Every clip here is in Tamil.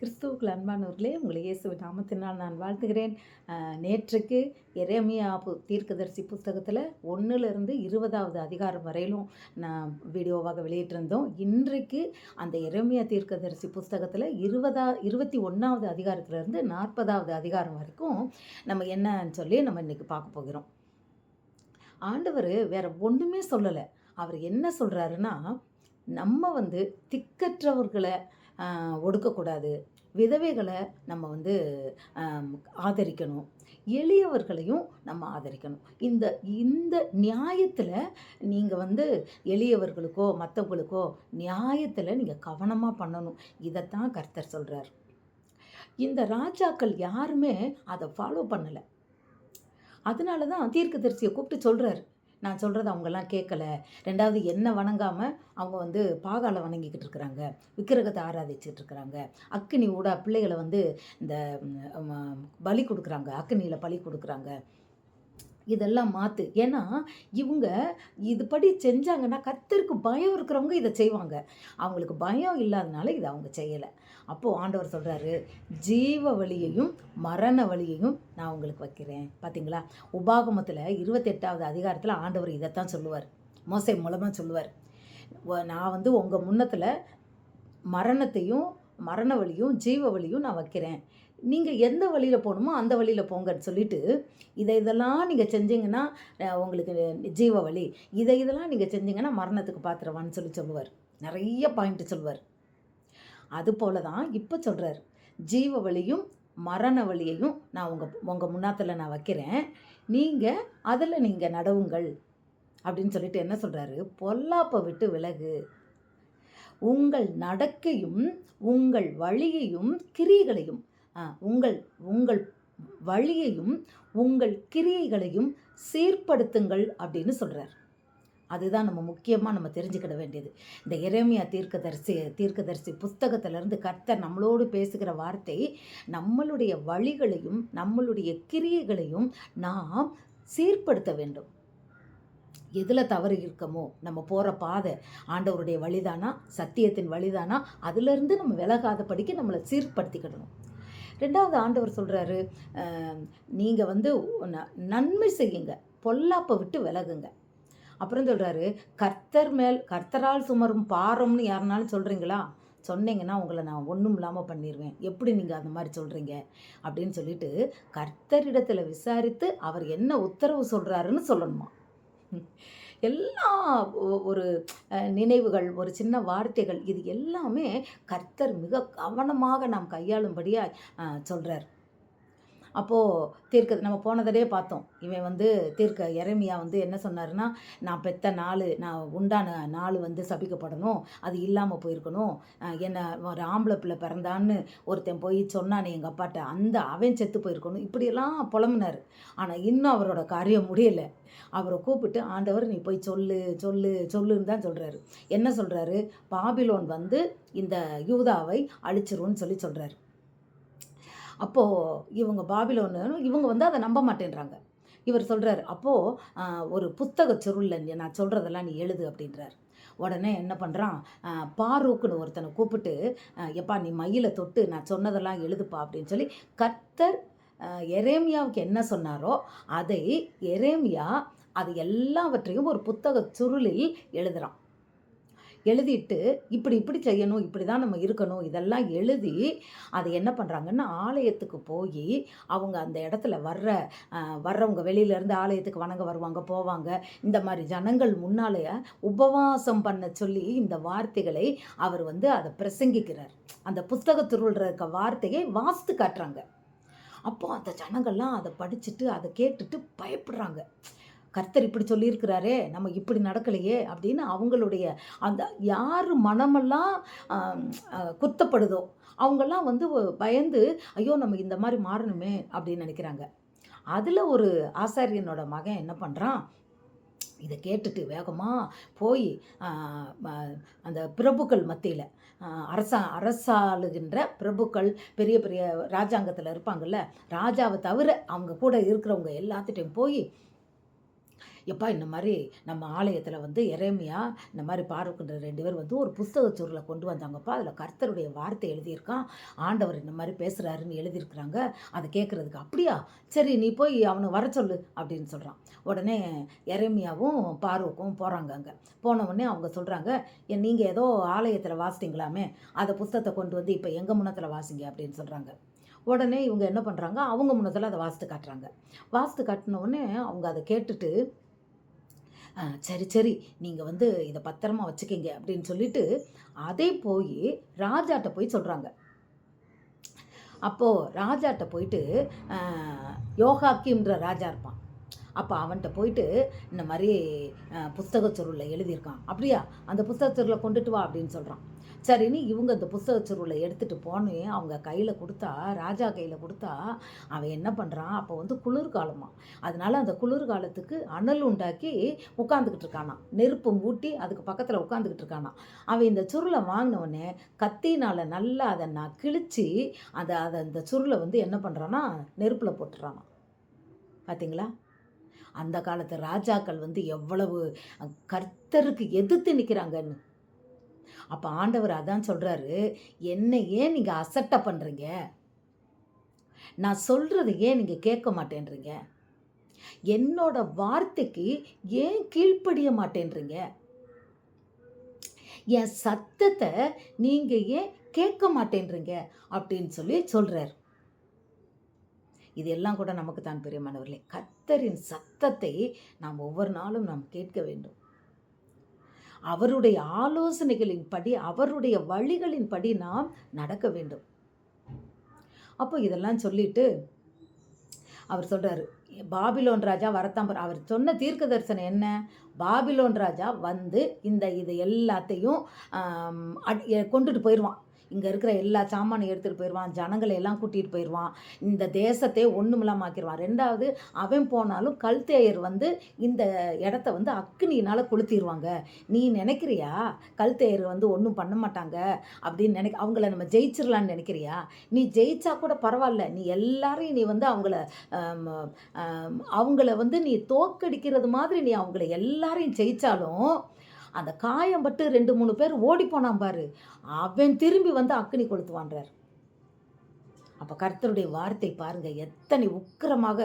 கிறிஸ்துவுக்குள் அன்பானவர்களே உங்களை இயேசு நாமத்தினால் நான் வாழ்த்துகிறேன். நேற்றுக்கு எரேமியா பு தீர்க்கதரிசி புஸ்தகத்தில் ஒன்றுலேருந்து இருபதாவது அதிகாரம் வரையிலும் நான் வீடியோவாக வெளியிட்டிருந்தோம். இன்றைக்கு அந்த எரேமியா தீர்க்கதரிசி புஸ்தகத்தில் இருபதா இருபத்தி ஒன்றாவது அதிகாரத்திலேருந்து நாற்பதாவது அதிகாரம் வரைக்கும் நம்ம என்னன்னு சொல்லி நம்ம இன்றைக்கி பார்க்க போகிறோம். ஆண்டவர் வேறு ஒன்றுமே சொல்லலை. அவர் என்ன சொல்கிறாருன்னா நம்ம வந்து திக்கற்றவர்களை ஒடுக்கக்கூடாது. விதவைகளை நம்ம வந்து ஆதரிக்கணும். எளியவர்களையும் நம்ம ஆதரிக்கணும். இந்த இந்த நியாயத்தில் நீங்கள் வந்து எளியவர்களுக்கோ மற்றவங்களுக்கோ நியாயத்தில் நீங்கள் கவனமாக பண்ணணும். இதைத்தான் கர்த்தர் சொல்கிறார் இந்த ராஜாக்கள் யாருமே அதை ஃபாலோ பண்ணலை. அதனால தான் தீர்க்கதரிசியை கூப்பிட்டு சொல்கிறாரு நான் சொல்கிறத அவங்கெல்லாம் கேட்கல ரெண்டாவது என்ன வணங்காமல் அவங்க வந்து பாகால வணங்கிக்கிட்டு இருக்கிறாங்க. விக்கிரகத்தை ஆராதிச்சுட்டு இருக்கிறாங்க. அக்கினி ஊடா பிள்ளைகளை வந்து இந்த பலி கொடுக்குறாங்க. அக்கினியில் பலி கொடுக்குறாங்க. இதெல்லாம் மாற்று ஏன்னா இவங்க இதுபடி செஞ்சாங்கன்னா கத்தருக்கு பயம் இருக்கிறவங்க இதை செய்வாங்க. அவங்களுக்கு பயம் இல்லாதனால இதை அவங்க செய்யலை. அப்போது ஆண்டவர் சொல்கிறாரு ஜீவ வழியையும் மரண வழியையும் நான் உங்களுக்கு வைக்கிறேன். பார்த்தீங்களா உபாகமத்தில் இருபத்தெட்டாவது அதிகாரத்தில் ஆண்டவர் இதைத்தான் சொல்லுவார். மோசை மூலமாக சொல்லுவார். நான் வந்து உங்கள் முன்னத்தில் மரணத்தையும் மரண வழியும் ஜீவ வழியும் நான் வைக்கிறேன். நீங்கள் எந்த வழியில் போகணுமோ அந்த வழியில் போங்கன்னு சொல்லிட்டு இதை இதெல்லாம் நீங்கள் செஞ்சீங்கன்னா உங்களுக்கு ஜீவ வழி. இதை இதெல்லாம் நீங்கள் செஞ்சீங்கன்னா மரணத்துக்கு பாத்திரவான்னு சொல்லி சொல்லுவார். நிறைய பாயிண்ட் சொல்லுவார். அது போல தான் இப்போ சொல்கிறார் ஜீவ வழியும் மரண வழியையும் நான் உங்கள் உங்கள் முன்னாத்தில் நான் வைக்கிறேன். நீங்கள் அதில் நீங்கள் நடவுங்கள் அப்படின்னு சொல்லிட்டு என்ன சொல்கிறாரு பொல்லாப்பை விட்டு விலகு. உங்கள் நடக்கையும் உங்கள் வழியையும் கிரியைகளையும் உங்கள் உங்கள் வழியையும் உங்கள் கிரியைகளையும் சீர்படுத்துங்கள் அப்படின்னு சொல்கிறார் அதுதான் நம்ம முக்கியமாக நம்ம தெரிஞ்சுக்கிட வேண்டியது. இந்த இறைமையா தீர்க்கதரிசி தீர்க்கதரிசி புஸ்தகத்திலேருந்து கர்த்தர் நம்மளோடு பேசுகிற வார்த்தை நம்மளுடைய வழிகளையும் நம்மளுடைய கிரியைகளையும் நாம் சீர்படுத்த வேண்டும். எதில் தவறு இருக்கமோ நம்ம போகிற பாதை ஆண்டவருடைய வழிதானா சத்தியத்தின் வழிதானா அதுலேருந்து நம்ம விலகாத படிக்க நம்மளை சீர்படுத்திக்கிடணும். ரெண்டாவது ஆண்டவர் சொல்கிறாரு நீங்கள் வந்து ந- நன்மை செய்யுங்க பொல்லாப்பை விட்டு விலகுங்க. அப்புறம் சொல்கிறாரு கர்த்தர் மேல் கர்த்தரால் சுமரும் பாரம்னு யாருனாலும் சொல்கிறீங்களா சொன்னீங்கன்னா உங்களை நான் ஒன்றும் இல்லாமல் பண்ணிடுவேன் எப்படி நீங்கள் அந்த மாதிரி சொல்கிறீங்க அப்படின்னு சொல்லிட்டு கர்த்தரிடத்தில் விசாரித்து அவர் என்ன உத்தரவு சொல்கிறாருன்னு சொல்லணுமா? எல்லா ஒ- ஒரு நினைவுகள் ஒரு சின்ன வார்த்தைகள் இது எல்லாமே கர்த்தர் மிக கவனமாக நாம் கையாளும்படியாக சொல்கிறார் அப்போது தீர்க்க நம்ம போனதடையே பார்த்தோம். இவன் வந்து தீர்க்க இறைமையா வந்து என்ன சொன்னாருன்னா நான் பெத்த நாள் நான் உண்டான நாள் வந்து சபிக்கப்படணும். அது இல்லாமல் போயிருக்கணும். என்னை என்ன ஒரு ஆம்பளை பிள்ளை பிறந்தான்னு ஒருத்தன் போய் சொன்னானே எங்கள் அப்பாட்ட அந்த அவன் செத்து போயிருக்கணும். இப்படியெல்லாம் புலம்புனார். ஆனால் இன்னும் அவரோட காரியம் முடியலை. அவரை கூப்பிட்டு ஆண்டவர் நீ போய் சொல்லு சொல்லு சொல்லுன்னு தான் சொல்கிறாரு என்ன சொல்கிறாரு பாபிலோன் வந்து இந்த யூதாவை அழிச்சிரும்னு சொல்லி சொல்கிறாரு அப்போது இவங்க பாபிலோன்னு இவங்க வந்து அதை நம்ப மாட்டேன்றாங்க. இவர் சொல்கிறார் அப்போது ஒரு புத்தக சுருளில் நான் சொல்கிறதெல்லாம் நீ எழுது அப்படின்றார். உடனே என்ன பண்ணுறான் பாரூக்குன்னு ஒருத்தனை கூப்பிட்டு எப்பா நீ மயிலை தொட்டு நான் சொன்னதெல்லாம் எழுதுப்பா அப்படின்னு சொல்லி கர்த்தர் எரேமியாவுக்கு என்ன சொன்னாரோ அதை எரேமியா அது எல்லாவற்றையும் ஒரு புத்தக சுருளில் எழுதுகிறான் எழுதிட்டு இப்படி இப்படி செய்யணும் இப்படி தான் நம்ம இருக்கணும் இதெல்லாம் எழுதி அதை என்ன பண்ணுறாங்கன்னா ஆலயத்துக்கு போய் அவங்க அந்த இடத்துல வர்ற வர்றவங்க வெளியிலேருந்து ஆலயத்துக்கு வணங்க வருவாங்க போவாங்க. இந்த மாதிரி ஜனங்கள் முன்னாலேயே உபவாசம் பண்ண சொல்லி இந்த வார்த்தைகளை அவர் வந்து அதை பிரசங்கிக்கிறார். அந்த புஸ்தகத்தில் இருக்க வார்த்தையை வாஸ்து காட்டுறாங்க. அப்போ அந்த ஜனங்கள்லாம் அதை படிச்சுட்டு அதை கேட்டுட்டு பயப்படுறாங்க. கர்த்தர் இப்படி சொல்லியிருக்கிறாரே நம்ம இப்படி நடக்கலையே அப்படின்னு அவங்களுடைய அந்த யார் மனமெல்லாம் குத்தப்படுதோ அவங்கெல்லாம் வந்து பயந்து ஐயோ நம்ம இந்த மாதிரி மாறணுமே அப்படின்னு நினைக்கிறாங்க. அதில் ஒரு ஆசாரியனோட மகன் என்ன பண்ணுறான் இதை கேட்டுட்டு வேகமாக போய் அந்த பிரபுக்கள் மத்தியில் அரசா அரசாளுகின்ற பிரபுக்கள் பெரிய பெரிய ராஜாங்கத்தில் இருப்பாங்கல்ல ராஜாவை தவிர அவங்க கூட இருக்கிறவங்க எல்லாத்துட்டையும் போய் எப்பா இந்த மாதிரி நம்ம ஆலயத்தில் வந்து இறைமையா இந்த மாதிரி பார்வக்கின்ற ரெண்டு பேர் வந்து ஒரு புஸ்தக சுருளை கொண்டு வந்தாங்கப்பா. அதில் கர்த்தருடைய வார்த்தை எழுதியிருக்கான். ஆண்டவர் இந்த மாதிரி பேசுகிறாருன்னு எழுதியிருக்கிறாங்க. அதை கேட்குறதுக்கு அப்படியா? சரி நீ போய் அவனை வர சொல்லு அப்படின்னு சொல்கிறான் உடனே இறைமையாவும் பார்வக்கும் போகிறாங்க அங்கே. போன உடனே அவங்க சொல்கிறாங்க நீங்கள் ஏதோ ஆலயத்தில் வாசித்தீங்களாமே அதை புஸ்தகத்தை கொண்டு வந்து இப்போ எங்கள் முன்னத்தில் வாசிங்க? அப்படின்னு சொல்கிறாங்க உடனே இவங்க என்ன பண்ணுறாங்க அவங்க முன்னத்தில் அதை வாசித்து காட்டுறாங்க. வாசித்து காட்டின உடனே அவங்க அதை கேட்டுட்டு சரி சரி. நீங்கள் வந்து இதை பத்திரமா வச்சுக்கிங்க அப்படின்னு சொல்லிட்டு அதே போய் ராஜாட்ட போய் சொல்கிறாங்க அப்போது ராஜாட்ட போயிட்டு யோகாக்கின்ற ராஜா இருப்பான். அப்போ அவன்கிட்ட போயிட்டு இந்த மாதிரி புஸ்தக சுருளில் எழுதியிருக்கான். அப்படியா? அந்த புஸ்தக சுருளை கொண்டுட்டு வா அப்படின்னு சொல்கிறான் சரின்னு இவங்க அந்த புஸ்தக சுருளை எடுத்துகிட்டு போனே அவங்க கையில் கொடுத்தா ராஜா கையில் கொடுத்தா அவன் என்ன பண்ணுறான் அப்போ வந்து குளிர்காலமாக அதனால் அந்த குளிர்காலத்துக்கு அனல் உண்டாக்கி உட்காந்துக்கிட்டு இருக்கானா நெருப்பு மூட்டி அதுக்கு பக்கத்தில் உட்காந்துக்கிட்டு இருக்கானா அவன் இந்த சுருளை வாங்கினவொடனே கத்தினால் நல்லா அதை நான் கிழிச்சு அதை அதை அந்த சுருளை வந்து என்ன பண்ணுறான்னா நெருப்பில் போட்டுறானா பார்த்தீங்களா அந்த காலத்து ராஜாக்கள் வந்து எவ்வளவு கர்த்தருக்கு எதிர்த்து நிற்கிறாங்கன்னு அப்போ ஆண்டவர் அதான் சொல்கிறாரு என்னை ஏன் நீங்கள் அசட்டை பண்ணுறீங்க நான் சொல்கிறத ஏன் நீங்கள் கேட்க மாட்டேன்றீங்க. என்னோட வார்த்தைக்கு ஏன் கீழ்ப்படிய மாட்டேன்றீங்க? என் சத்தத்தை நீங்கள் ஏன் கேட்க மாட்டேன்றீங்க? அப்படின்னு சொல்லி சொல்கிறார் இது எல்லாம் கூட நமக்கு தான் பிரியமானவர்களே கத்தரின் சத்தத்தை நாம் ஒவ்வொரு நாளும் நாம் கேட்க வேண்டும். அவருடைய ஆலோசனைகளின் படி அவருடைய வழிகளின் படி நாம் நடக்க வேண்டும். அப்போ இதெல்லாம் சொல்லிட்டு அவர் சொல்கிறார் பாபிலோன் ராஜா வரத்தான் அவர் சொன்ன தீர்க்க தரிசனம் என்ன? பாபிலோன் ராஜா வந்து இந்த இது எல்லாத்தையும் கொண்டுட்டு போயிடுவான் இங்கே இருக்கிற எல்லா சாமானையும் எடுத்துகிட்டு போயிடுவான் ஜனங்களை எல்லாம் கூட்டிகிட்டு போயிடுவான் இந்த தேசத்தை ஒன்றுமில்லாம ஆக்கிடுவான் ரெண்டாவது அவன் போனாலும் கல்தேயர் வந்து இந்த இடத்த வந்து அக்னியினால் கொளுத்திடுவாங்க நீ நினைக்கிறியா? கல்தேயர் வந்து ஒன்றும் பண்ண மாட்டாங்க அப்படின்னு நினைக்க அவங்கள நம்ம ஜெயிச்சிடலான்னு நினைக்கிறியா? நீ ஜெயிச்சா கூட பரவாயில்ல. நீ எல்லாரையும் நீ வந்து அவங்கள அவங்கள வந்து நீ தோக்கடிக்கிறது மாதிரி நீ அவங்கள எல்லாரையும் ஜெயிச்சாலும் அந்த காயம் பட்டு ரெண்டு மூணு பேர் ஓடி போனான் பாரு. அவன் திரும்பி வந்து அக்னி கொளுத்துவான்றார் அப்போ கர்த்தருடைய வார்த்தை பாருங்கள் எத்தனை உக்கிரமாக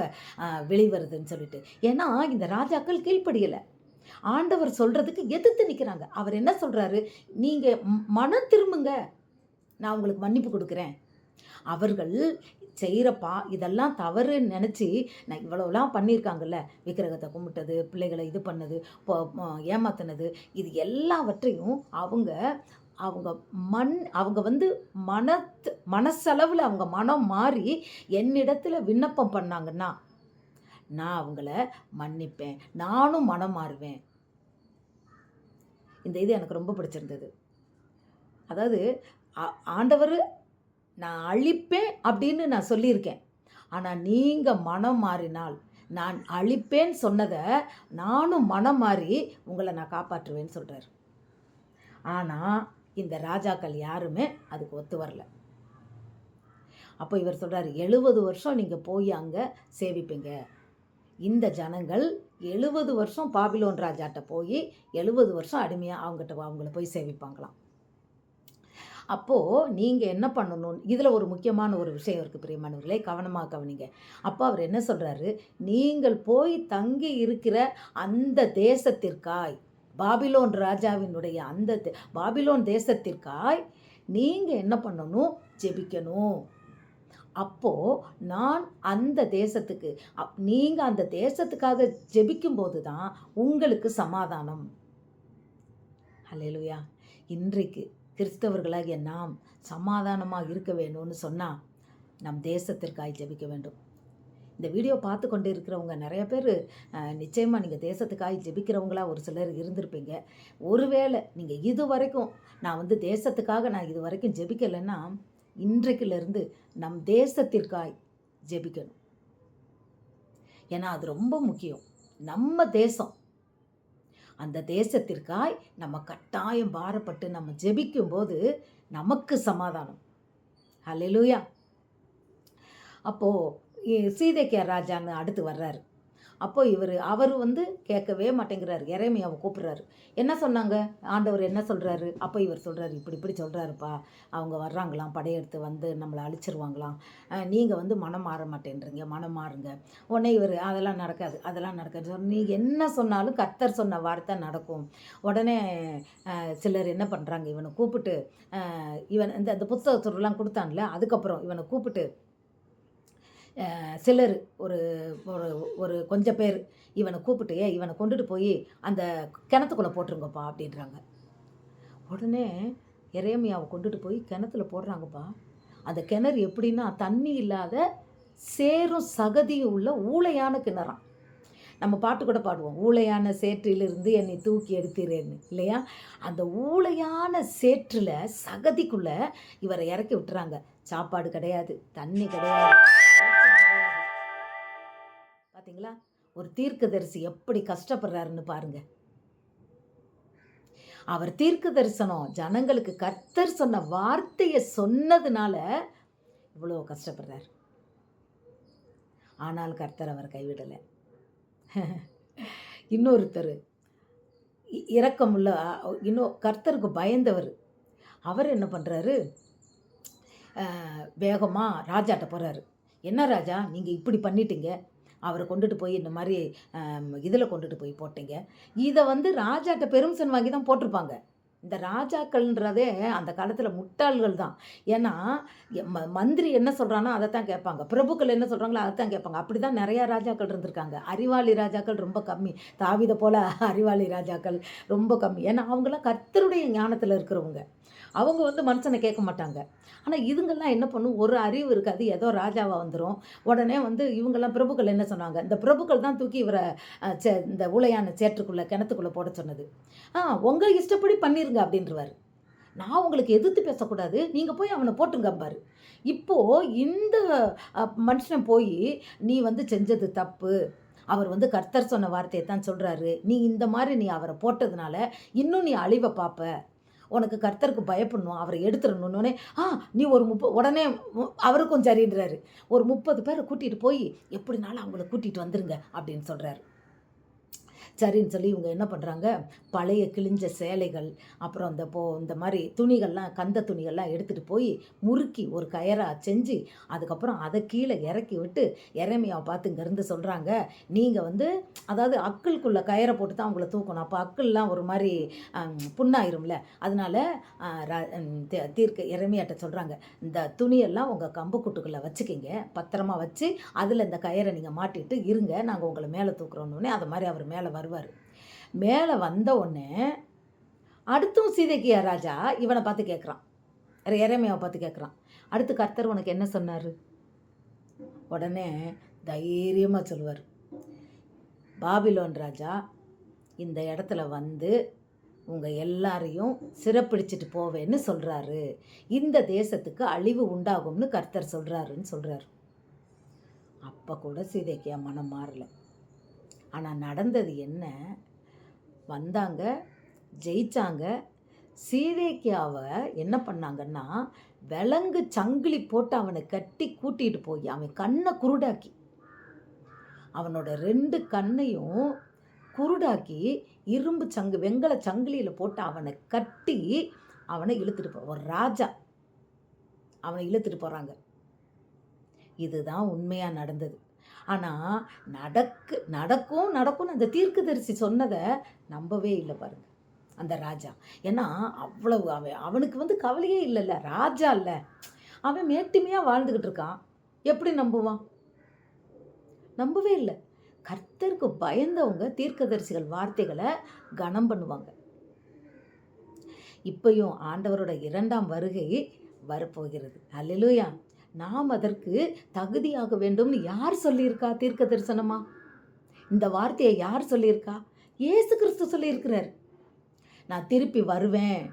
வெளிவருதுன்னு சொல்லிட்டு. ஏன்னா இந்த ராஜாக்கள் கீழ்ப்படியலை. ஆண்டவர் சொல்கிறதுக்கு எதிர்த்து நிற்கிறாங்க அவர் என்ன சொல்கிறாரு நீங்கள் மனம் திரும்புங்க. நான் உங்களுக்கு மன்னிப்பு கொடுக்குறேன். அவர்கள் செய்கிறப்பா இதெல்லாம் தவறுன்னு நினச்சி நான் இவ்வளோலாம் பண்ணியிருக்காங்கல்ல விக்கிரகத்தை கும்பிட்டது பிள்ளைகளை இது பண்ணது இப்போ ஏமாத்தினது இது எல்லாவற்றையும் அவங்க அவங்க மண் அவங்க வந்து மனத்து மனசளவில் அவங்க மனம் மாறி என்னிடத்துல விண்ணப்பம் பண்ணாங்கன்னா நான் அவங்கள மன்னிப்பேன் நானும் மனம் மாறுவேன். இந்த இது எனக்கு ரொம்ப பிடிச்சிருந்தது. அதாவது ஆ- ஆண்டவர் நான் அழிப்பேன் அப்படின்னு நான் சொல்லியிருக்கேன். ஆனால் நீங்கள் மனம் மாறினால் நான் அழிப்பேன்னு சொன்னதை நானும் மனம் மாறி உங்களை நான் காப்பாற்றுவேன்னு சொல்கிறார் ஆனால் இந்த ராஜாக்கள் யாருமே அதுக்கு ஒத்து வரல. அப்போ இவர் சொல்கிறார் எழுபது வருஷம் நீங்கள் போய் அங்கே சேவிப்பீங்க. இந்த ஜனங்கள் எழுபது வருஷம் பாபிலோன் ராஜாட்ட போய் எழுபது வருஷம் அடிமையாக அவங்ககிட்ட அவங்கள போய் சேவிப்பாங்களாம். அப்போது நீங்கள் என்ன பண்ணணும்? இதில் ஒரு முக்கியமான ஒரு விஷயம் இருக்குது பிரியமானவர்களே. கவனமாக கவனிங்க. அப்போ அவர் என்ன சொல்கிறாரு நீங்கள் போய் தங்கி இருக்கிற அந்த தேசத்திற்காய் பாபிலோன் ராஜாவினுடைய அந்த பாபிலோன் தேசத்திற்காய் நீங்கள் என்ன பண்ணணும்? ஜெபிக்கணும். அப்போது நான் அந்த தேசத்துக்கு அப் நீங்கள் அந்த தேசத்துக்காக ஜெபிக்கும்போது தான் உங்களுக்கு சமாதானம். ஹalleluya. இன்றைக்கு கிறிஸ்தவர்களாகிய நாம் சமாதானமாக இருக்க வேணும்னு சொன்னால் நம் தேசத்திற்காய் ஜெபிக்க வேண்டும். இந்த வீடியோ பார்த்து கொண்டு இருக்கிறவங்க நிறைய பேர் நிச்சயமாக நீங்கள் தேசத்துக்காய் ஜெபிக்கிறவங்களா ஒரு சிலர் இருந்திருப்பீங்க. ஒருவேளை நீங்கள் இது வரைக்கும் நான் வந்து தேசத்துக்காக நான் இது வரைக்கும் ஜெபிக்கலைன்னா இன்றைக்கிலிருந்து நம் தேசத்திற்காய் ஜெபிக்கணும். ஏன்னா அது ரொம்ப முக்கியம். நம்ம தேசம் அந்த தேசத்திற்காய் நம்ம கட்டாயம் பாரப்பட்டு நம்ம ஜெபிக்கும்போது நமக்கு சமாதானம். ஹalleluya அப்போது சீதைக்கியார் ராஜான்னு அடுத்து வர்றாரு. அப்போ இவர் அவர் வந்து கேட்கவே மாட்டேங்கிறார். இறைமையாவை கூப்பிட்றாரு. என்ன சொன்னாங்க? ஆண்டவர் என்ன சொல்கிறாரு அப்போ இவர் சொல்கிறாரு இப்படி இப்படி சொல்கிறாருப்பா அவங்க வர்றாங்களாம் படையெடுத்து வந்து நம்மளை அழிச்சிருவாங்களாம். நீங்கள் வந்து மனம் மாற மாட்டேன்றீங்க மனம் மாறுங்க. உடனே இவர் அதெல்லாம் நடக்காது அதெல்லாம் நடக்காது. நீங்கள் என்ன சொன்னாலும் கத்தர் சொன்ன வார்த்தை நடக்கும். உடனே சிலர் என்ன பண்ணுறாங்க இவனை கூப்பிட்டு இவன் இந்த அந்த புத்தகத்துலாம் கொடுத்தான்ல அதுக்கப்புறம் இவனை கூப்பிட்டு சிலர் ஒரு ஒரு ஒரு கொஞ்சம் பேர் இவனை கூப்பிட்டு இவனை கொண்டுட்டு போய் அந்த கிணத்துக்குள்ளே போட்டுருங்கப்பா அப்படின்றாங்க. உடனே இறையமையாவை கொண்டுட்டு போய் கிணத்துல போடுறாங்கப்பா. அந்த கிணறு எப்படின்னா தண்ணி இல்லாத சேரும் சகதியும் உள்ள ஊழையான கிணறாம். நம்ம பாட்டு கூட பாடுவோம் ஊளையான சேற்றிலிருந்து என்னை தூக்கி எடுத்தீரேன்னு இல்லையா? அந்த ஊழையான சேற்றில் சகதிக்குள்ளே இவரை இறக்கி விட்டுறாங்க. சாப்பாடு கிடையாது தண்ணி கிடையாது. பார்த்தீங்களா ஒரு தீர்க்கதரிசி எப்படி கஷ்டப்படுறாருன்னு பாருங்க. அவர் தீர்க்க தரிசனம் ஜனங்களுக்கு கர்த்தர் சொன்ன வார்த்தையை சொன்னதுனால இவ்வளோ கஷ்டப்படுறார். ஆனால் கர்த்தர் அவர் கைவிடலை. இன்னொருத்தர் இ- இரக்கமுள்ள அ- இன்னும் கர்த்தருக்கு பயந்தவர். அவர் என்ன பண்ணுறாரு வேகமாக ராஜாட்ட போகிறாரு என்ன ராஜா? நீங்கள் இப்படி பண்ணிட்டீங்க. அவரை கொண்டுட்டு போய் இந்த மாதிரி இதில் கொண்டுட்டு போய் போட்டீங்க. இதை வந்து ராஜாட்ட பெருமிஷன் வாங்கி தான் போட்டிருப்பாங்க. இந்த ராஜாக்கள்ன்றதே அந்த காலத்தில் முட்டாள்கள் தான். ஏன்னா எ- ம- மந்திரி என்ன சொல்கிறானோ அதை தான் கேட்பாங்க. பிரபுக்கள் என்ன சொல்கிறாங்களோ அதை தான் கேட்பாங்க. அப்படி தான் நிறையா ராஜாக்கள் இருந்திருக்காங்க. அறிவாளி ராஜாக்கள் ரொம்ப கம்மி. தாவித போல அறிவாளி ராஜாக்கள் ரொம்ப கம்மி. ஏன்னா அவங்களாம் கர்த்தருடைய ஞானத்தில் இருக்கிறவங்க. அவங்க வந்து மனுஷனை கேட்க மாட்டாங்க. ஆனால் இதுங்கெல்லாம் என்ன பண்ணும்? ஒரு அறிவு இருக்காது. ஏதோ ராஜாவாக வந்துடும் உடனே வந்து இவங்கெல்லாம் பிரபுக்கள் என்ன சொன்னாங்க? இந்த பிரபுக்கள் தான் தூக்கி இவரை சே- இந்த உளையான சேற்றுக்குள்ளே கிணத்துக்குள்ளே போட சொன்னது. ஆ உங்கள் இஷ்டப்படி பண்ணிருங்க அப்படின்றவர். நான் உங்களுக்கு எதிர்த்து பேசக்கூடாது. நீங்கள் போய் அவனை போட்டுங்கம்பாரு இப்போது இந்த மனுஷன் போய் நீ வந்து செஞ்சது தப்பு. அவர் வந்து கர்த்தர் சொன்ன வார்த்தையை தான் சொல்கிறாரு நீ இந்த மாதிரி நீ அவரை போட்டதுனால இன்னும் நீ அழிவை பார்ப்ப உனக்கு கர்த்தருக்கு பயப்படணும் அவரை எடுத்துடணும்னே ஆ நீ ஒரு முப்ப உடனே அவருக்கும் சரின்றாரு. ஒரு முப்பது பேரை கூட்டிகிட்டு போய் எப்படினாலும் அவங்கள கூட்டிகிட்டு வந்துருங்க அப்படின்னு சொல்கிறாரு சரின்னு சொல்லி இவங்க என்ன பண்ணுறாங்க பழைய கிழிஞ்ச சேலைகள் அப்புறம் இந்த போ இந்த மாதிரி துணிகள்லாம் கந்த துணிகள்லாம் எடுத்துகிட்டு போய் முறுக்கி ஒரு கயராக செஞ்சு அதுக்கப்புறம் அதை கீழே இறக்கி விட்டு இறைமையாவை பார்த்து இங்கேருந்து சொல்கிறாங்க நீங்கள் வந்து அதாவது அக்கிள்குள்ளே கயரை போட்டு தான் அவங்கள தூக்கணும். அப்போ அக்கிள்லாம் ஒரு மாதிரி புண்ணாயிரும்ல. அதனால ர- தீர்க்க இறமையாட்ட சொல்கிறாங்க இந்த துணியெல்லாம் உங்கள் கம்புக்குட்டுக்குள்ளே வச்சுக்கிங்க. பத்திரமா வச்சு அதில் இந்த கயரை நீங்கள் மாட்டிட்டு இருங்க. நாங்கள் உங்களை மேலே தூக்குறோன்னு அது மாதிரி அவர் மேலே வருவார். மேலே வந்த உடனே அடுத்தும் சீதைக்கியா ராஜா? இவனை பார்த்து கேட்குறான். இறைமையாவை பார்த்து கேட்குறான். அடுத்து கர்த்தர் உனக்கு என்ன சொன்னார்? உடனே தைரியமாக சொல்லுவார். பாபிலோன் ராஜா இந்த இடத்துல வந்து உங்கள் எல்லாரையும் சிறப்பிடிச்சிட்டு போவேன்னு சொல்கிறாரு இந்த தேசத்துக்கு அழிவு உண்டாகும்னு கர்த்தர் சொல்கிறாருன்னு சொல்கிறாரு அப்போ கூட சீதைக்கியா மனம் மாறலை. ஆனால் நடந்தது என்ன? வந்தாங்க ஜெயிச்சாங்க. சீதேக்கியாவை என்ன பண்ணாங்கன்னா விலங்கு சங்கிலி போட்டு அவனை கட்டி கூட்டிகிட்டு போய் அவன் கண்ணை குருடாக்கி. அவனோட ரெண்டு கண்ணையும் குருடாக்கி இரும்பு சங்கு வெங்கல சங்கிலியில் போட்டு அவனை கட்டி அவனை இழுத்துட்டு போ ஒரு ராஜா அவனை இழுத்துட்டு போகிறாங்க இதுதான் உண்மையாக நடந்தது. ஆனால் நடக்கு நடக்கும் நடக்கும்னு அந்த தீர்க்கதரிசி சொன்னதை நம்பவே இல்லை பாருங்க அந்த ராஜா. ஏன்னா அவ்வளவு அவன் அவனுக்கு வந்து கவலையே இல்லைல்ல ராஜா இல்லை. அவன் மேட்டுமையாக வாழ்ந்துக்கிட்டு இருக்கான். எப்படி நம்புவான்? நம்பவே இல்லை. கர்த்தருக்கு பயந்தவங்க தீர்க்கதரிசிகள் வார்த்தைகளை கனம் பண்ணுவாங்க. இப்பையும் ஆண்டவரோட இரண்டாம் வருகை வரப்போகிறது. அல்லலுயா நாம் அதற்கு தகுதியாக வேண்டும்னு யார் சொல்லியிருக்கா தீர்க்க தரிசனமா? இந்த வார்த்தையை யார் சொல்லியிருக்கா? ஏசு கிறிஸ்து சொல்லியிருக்கிறார். நான் திருப்பி வருவேன்.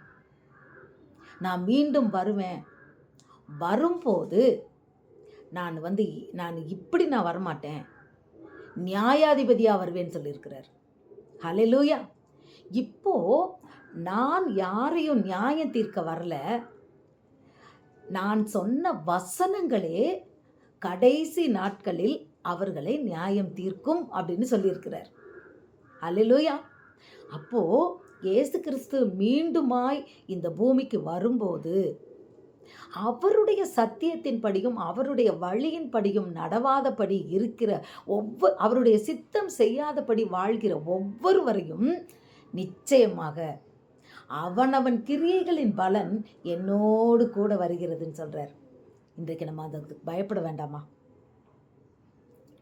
நான் மீண்டும் வருவேன். வரும்போது நான் வந்து நான் இப்படி நான் வரமாட்டேன். நியாயாதிபதியாக வருவேன்னு சொல்லியிருக்கிறார். ஹalleluya. இப்போ நான் யாரையும் நியாயம் தீர்க்க வரல. நான் சொன்ன வசனங்களே கடைசி நாட்களில் அவர்களை நியாயம் தீர்க்கும் அப்படின்னு சொல்லியிருக்கிறார். அல்லேலூயா அப்போ இயேசு கிறிஸ்து மீண்டுமாய் இந்த பூமிக்கு வரும்போது அவருடைய சத்தியத்தின்படியும் அவருடைய வழியின்படியும் நடவாதபடி இருக்கிற ஒவ்வொரு அவருடைய சித்தம் செய்யாதபடி வாழ்கிற ஒவ்வொருவரையும் நிச்சயமாக அவனவன் கிரியைகளின் பலன் என்னோடு கூட வருகிறதுன்னு சொல்கிறார் இன்றைக்கு நம்ம அதுக்கு பயப்பட வேண்டாமா?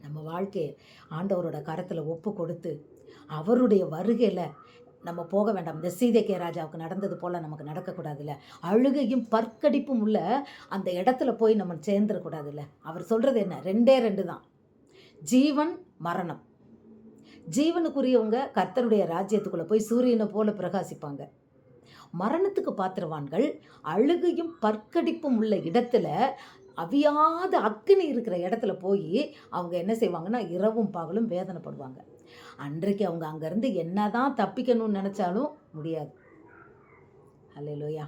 நம்ம வாழ்க்கையை ஆண்டவரோட கரத்தில் ஒப்பு கொடுத்து அவருடைய வருகையில் நம்ம போக வேண்டாம். இந்த சீதைக்கே ராஜாவுக்கு நடந்தது போல் நமக்கு நடக்கக்கூடாதுல்ல. அழுகையும் பற்கடிப்பும் உள்ள அந்த இடத்துல போய் நம்ம சேர்ந்துடக்கூடாதுல்ல அவர் சொல்கிறது என்ன? ரெண்டே ரெண்டு தான். ஜீவன் மரணம். ஜீவனுக்குரியவங்க கர்த்தருடைய ராஜ்யத்துக்குள்ளே போய் சூரியனை போல பிரகாசிப்பாங்க. மரணத்துக்கு பாத்திரவான்கள். அழுகையும் பற்கடிப்பும் உள்ள இடத்துல அவியாத அக்கினி இருக்கிற இடத்துல போய் அவங்க என்ன செய்வாங்கன்னா இரவும் பகலும் வேதனைப்படுவாங்க. அன்றைக்கு அவங்க அங்கேருந்து என்ன தான் தப்பிக்கணும்னு நினச்சாலும் முடியாது. அல்லையிலோயா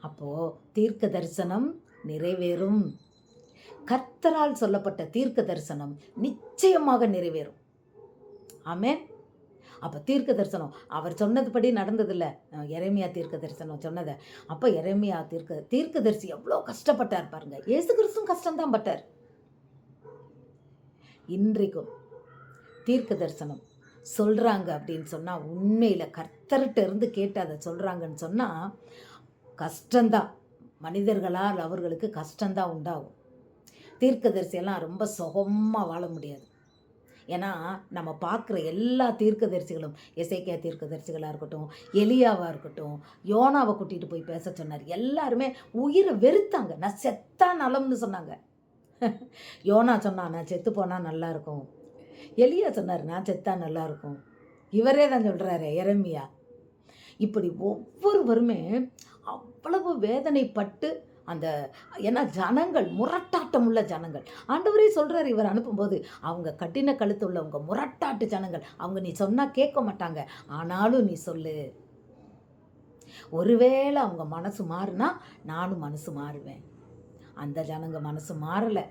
அப்போது தீர்க்க தரிசனம் நிறைவேறும். கர்த்தரால் சொல்லப்பட்ட தீர்க்க தரிசனம் நிச்சயமாக நிறைவேறும். ஆமேன். அப்போ தீர்க்க தரிசனம் அவர் சொன்னதுபடி நடந்ததில்ல. எரேமியா தீர்க்க தரிசனம் சொன்னதை. அப்போ எரேமியா தீர்க்க தீர்க்கதரிசி எவ்வளோ கஷ்டப்பட்டார் பாருங்க. இயேசு கிறிஸ்தும் கஷ்டம்தான் பட்டார். இன்றைக்கும் தீர்க்க தரிசனம் சொல்கிறாங்க அப்படின்னு சொன்னால் உண்மையில் கர்த்தர்கிட்ட இருந்து கேட்டு அதை சொல்கிறாங்கன்னு சொன்னால் கஷ்டந்தான் மனிதர்களால் அவர்களுக்கு கஷ்டந்தான் உண்டாகும். தீர்க்கதரிசியெல்லாம் ரொம்ப சுகமாக வாழ முடியாது. ஏன்னா நம்ம பார்க்குற எல்லா தீர்க்கதரிசிகளும் எசைக்கியா தீர்க்கதரிசிகளாக இருக்கட்டும் எலியாவாக இருக்கட்டும் யோனாவை கூட்டிகிட்டு போய் பேச சொன்னார். எல்லாருமே உயிரை வெறுத்தாங்க. நான் செத்தா நலம்னு சொன்னாங்க. யோனா சொன்னா நான் செத்து போனால் நல்லாயிருக்கும் எலியா சொன்னார் நான் செத்தா நல்லாயிருக்கும் இவரே தான் சொல்கிறாரு எரமியா. இப்படி ஒவ்வொருவருமே அவ்வளவு வேதனைப்பட்டு அந்த ஏன்னா ஜனங்கள் முரட்டாட்டம் உள்ள ஜனங்கள். ஆண்டவரே சொல்கிறார் இவர் அனுப்பும்போது அவங்க கட்டின கழுத்து உள்ளவங்க முரட்டாட்டு ஜனங்கள். அவங்க நீ சொன்னால் கேட்க மாட்டாங்க. ஆனாலும் நீ சொல்லு. ஒருவேளை அவங்க மனசு மாறுனா நானும் மனசு மாறுவேன். அந்த ஜனங்க மனசு மாறலை.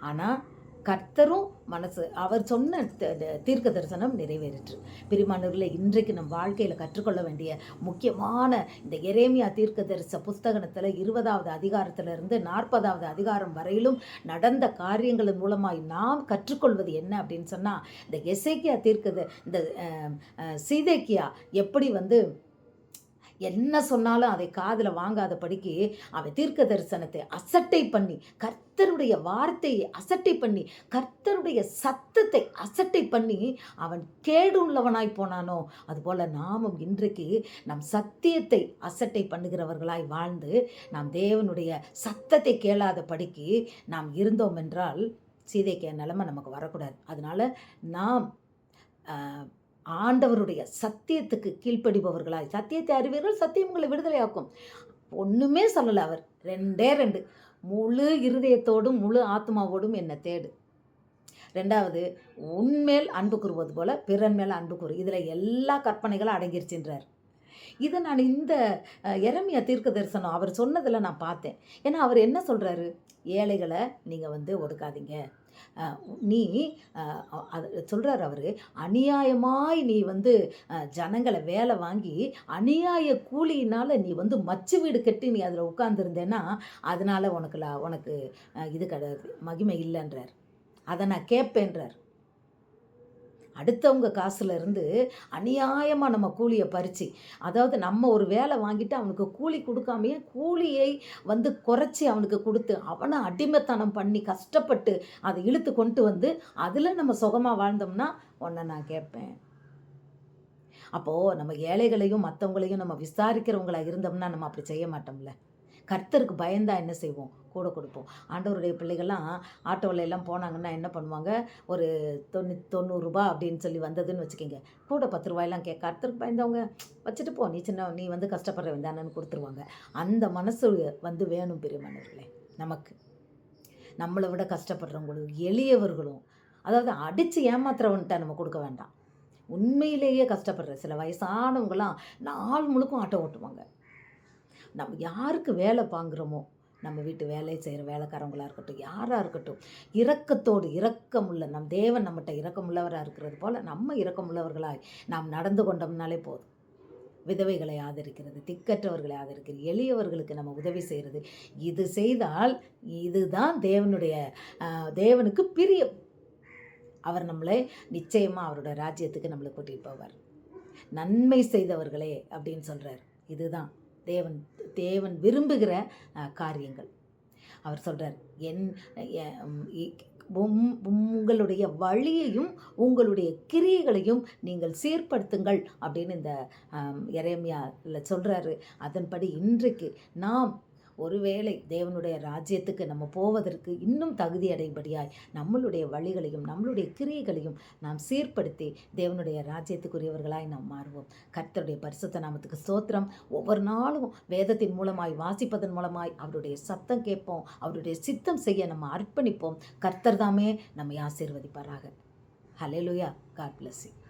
ஆனால் கர்த்தரும் மனசு அவர் சொன்ன த- தீர்க்க தரிசனம் நிறைவேறிற்று. பிரிமானூரில் இன்றைக்கு நம் வாழ்க்கையில் கற்றுக்கொள்ள வேண்டிய முக்கியமான இந்த எரேமியா தீர்க்க தரிச புஸ்தகத்தில் இருபதாவது அதிகாரத்திலிருந்து நாற்பதாவது அதிகாரம் வரையிலும் நடந்த காரியங்களின் மூலமாய் நாம் கற்றுக்கொள்வது என்ன அப்படின்னு சொன்னால் இந்த எசேக்கியா தீர்க்கத இந்த சீதேக்கியா எப்படி வந்து என்ன சொன்னாலும் அதை காதில் வாங்காதபடிக்கு அவன் தீர்க்க தரிசனத்தை அசட்டை பண்ணி கர்த்தருடைய வார்த்தையை அசட்டை பண்ணி கர்த்தருடைய சத்தத்தை அசட்டை பண்ணி அவன் கேடு உள்ளவனாய் போனானோ? அதுபோல் நாமும் இன்றைக்கு நம் சத்தியத்தை அசட்டை பண்ணுகிறவர்களாய் வாழ்ந்து நாம் தேவனுடைய சத்தத்தை கேளாத படிக்கு நாம் இருந்தோம் என்றால் சீதைக்கு நிலைமை நமக்கு வரக்கூடாது. அதனால் நாம் ஆண்டவருடைய சத்தியத்துக்கு கீழ்ப்படிபவர்களாய். சத்தியத்தை அறிவீர்கள் சத்தியம் உங்களை விடுதலையாக்கும். ஒன்றுமே சொல்லலை அவர். ரெண்டே ரெண்டு. முழு இருதயத்தோடும் முழு ஆத்மாவோடும் என்னை தேடு. ரெண்டாவது உன்மேல் அன்பு கூறுவது போல பிறன் மேல் அன்பு கூறு. இதில் எல்லா கற்பனைகளும் அடங்கிருச்சுன்றார். இதை நான் இந்த அஹ், எரமியா தீர்க்க தரிசனம் அவர் சொன்னதில் நான் பார்த்தேன். ஏன்னா அவர் என்ன சொல்கிறாரு ஏழைகளை நீங்கள் வந்து ஒடுக்காதீங்க. நீ அது சொல்கிறார் அவர் அநியாயமாய் நீ வந்து ஜனங்களை வேலை வாங்கி அநியாய கூலியினால் நீ வந்து மச்சு வீடு கட்டி நீ அதில் உட்காந்துருந்தேன்னா அதனால் உனக்கு லா- உனக்கு இது கிடையாது மகிமை இல்லைன்றார். அதை நான் கேட்பேன்றார். அடுத்தவங்க காசுலேருந்து அநியாயமாக நம்ம கூலியை பறித்து அதாவது நம்ம ஒரு வேலை வாங்கிட்டு அவனுக்கு கூலி கொடுக்காமையே கூலியை வந்து குறைச்சி அவனுக்கு கொடுத்து அவனை அடிமைத்தனம் பண்ணி கஷ்டப்பட்டு அதை இழுத்து கொண்டு வந்து அதில் நம்ம சுகமாக வாழ்ந்தோம்னா உன்னை நான் கேட்பேன். அப்போது நம்ம ஏழைகளையும் மற்றவங்களையும் நம்ம விசாரிக்கிறவங்களா இருந்தோம்னா நம்ம அப்படி செய்ய மாட்டோம்ல. கர்த்தருக்கு பயந்தா என்ன செய்வோம்? கூட கொடுப்போம். ஆண்டவருடைய பிள்ளைகள்லாம் ஆட்டோவில் எல்லாம் போனாங்கன்னா என்ன பண்ணுவாங்க? ஒரு தொண்ணூ தொண்ணூறுரூபா அப்படின்னு சொல்லி வந்ததுன்னு வச்சுக்கோங்க. கூட பத்து ரூபாயெல்லாம் கேட்க கர்த்தருக்கு பயந்தவங்க வச்சுட்டு போ. நீ சின்ன நீ வந்து கஷ்டப்படுறவன் தானேன்னு கொடுத்துருவாங்க. அந்த மனசு வந்து வேணும் பெரியமானவர்களே நமக்கு. நம்மளை விட கஷ்டப்படுறவங்களும் எளியவர்களும். அதாவது அடித்து ஏமாத்துறவன்ட்ட நம்ம கொடுக்க வேண்டாம். உண்மையிலேயே கஷ்டப்படுற சில வயசானவங்களாம் நாள் முழுக்கும் ஆட்டோ ஓட்டுவாங்க. நம்ம யாருக்கு வேலை வாங்குறோமோ நம்ம வீட்டு வேலையை செய்கிற வேலைக்காரவங்களாக இருக்கட்டும் யாராக இருக்கட்டும் இரக்கத்தோடு இரக்கமுள்ள நம் தேவன் நம்மகிட்ட இரக்கமுள்ளவராக இருக்கிறது போல் நம்ம இரக்கமுள்ளவர்களாய் நாம் நடந்து கொண்டோம்னாலே போதும். விதவைகளை ஆதரிக்கிறது திக்கற்றவர்களை ஆதரிக்கிறது எளியவர்களுக்கு நம்ம உதவி செய்கிறது. இது செய்தால் இதுதான் தேவனுடைய தேவனுக்கு பிரியம். அவர் நம்மளை நிச்சயமாக அவரோட ராஜ்யத்துக்கு நம்மளை கூட்டிகிட்டு போவார். நன்மை செய்தவர்களே அப்படின்னு சொல்கிறார் இதுதான். தேவன் தேவன் விரும்புகிற காரியங்கள். அவர் சொல்கிறார் என் உங்களுடைய வழியையும் உங்களுடைய கிரியைகளையும் நீங்கள் சீர்படுத்துங்கள். அப்படின்னு இந்த இறைமையாவில் சொல்கிறாரு அதன்படி இன்றைக்கு நாம் ஒருவேளை தேவனுடைய ராஜ்யத்துக்கு நம்ம போவதற்கு இன்னும் தகுதி அடைபடியாய் நம்மளுடைய வழிகளையும் நம்மளுடைய கிரியைகளையும் நாம் சீர்படுத்தி தேவனுடைய ராஜ்யத்துக்குரியவர்களாய் நாம் மாறுவோம். கர்த்தருடைய பரிசுத்த நாமத்துக்கு ஸ்தோத்திரம். ஒவ்வொரு நாளும் வேதத்தின் மூலமாய் வாசிப்பதன் மூலமாய் அவருடைய சத்தம் கேட்போம். அவருடைய சித்தம் செய்ய நம்ம அர்ப்பணிப்போம். கர்த்தர் தாமே நம்மை ஆசீர்வதிப்பாராக. Hallelujah God bless you.